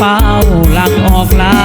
เป้าหลักออกลา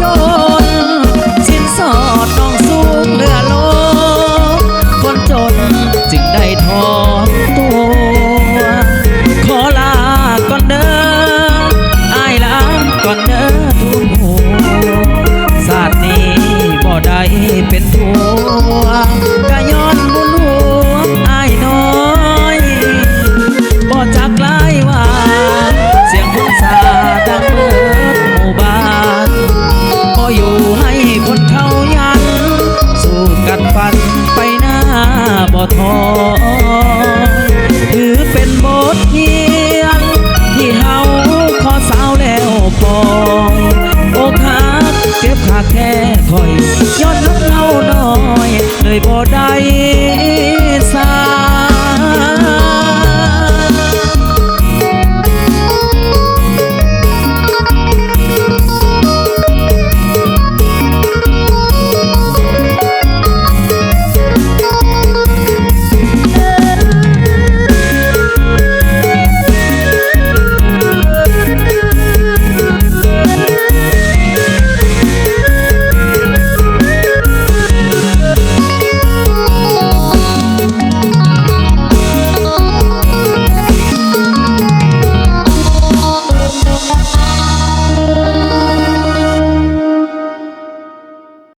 จน สินสอดต้องสูงเรือโลกคนจนจึงได้ทองตัว ขอลาก่อนเด้ออายลาก่อนเด้อทุกโหศาสตร์นี้บ่ได้